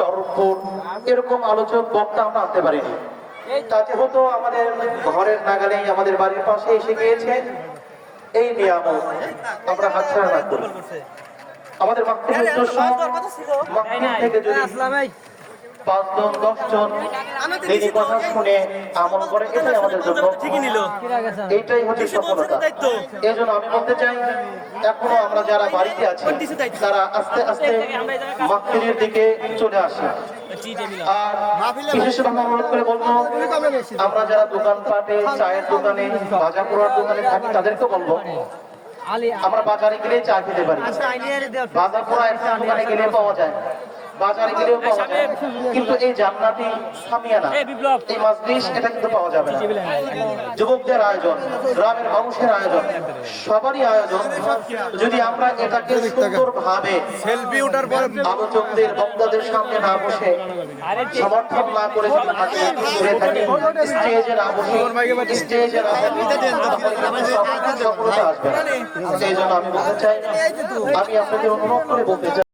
চরমপুর এরকম আলোচক বক্তা আমরা আনতে পারিনি। তাতে হতো আমাদের ঘরের নাগালেই আমাদের বাড়ির পাশে এসে গিয়েছে। এই নিয়ামক আমরা হাতছাড়া না করি। আমাদের উদ্দেশ্য থেকে যদি পাঁচজন দশজন তিনি কথা শুনে আমল করে এটাই আমাদের জন্য এইটাই হচ্ছে সফলতা। এই জন্য আমি বলতে চাই এখনও আমরা যারা বাড়িতে আছি তারা আস্তে আস্তে দিকে চলে আসে। আর অনুরোধ করে বলব আমরা যারা দোকানপাটে চায়ের দোকানে বাজার করার দোকানে থাকি তাদেরকে বলব আমরা বাজারে গেলে চা খেতে পারি। বাজার করা একটা দোকানে গেলে পাওয়া যায়। বাজারে গেলেও পাওয়া যায়। কিন্তু এই জান্নাতি সামিয়ানা এই মাজলিস এটা কিন্তু পাওয়া যাবে না। যুবকদের আয়োজন গ্রামের মানুষের আয়োজন সবারই আয়োজন। যদি আমরা এটাকে সুন্দর ভাবে সেলফি ওঠার পর আলোচকদের বক্তাদের সামনে না বসে সমর্থন না করে যদি থাকি ঘুরে থাকি স্টেজে না বসে স্টেজে না থাকি সফলতা আসবে না। সেই জন্য আমি বলতে চাই আমি আপনাদের অনুরোধ করে বলতে চাই।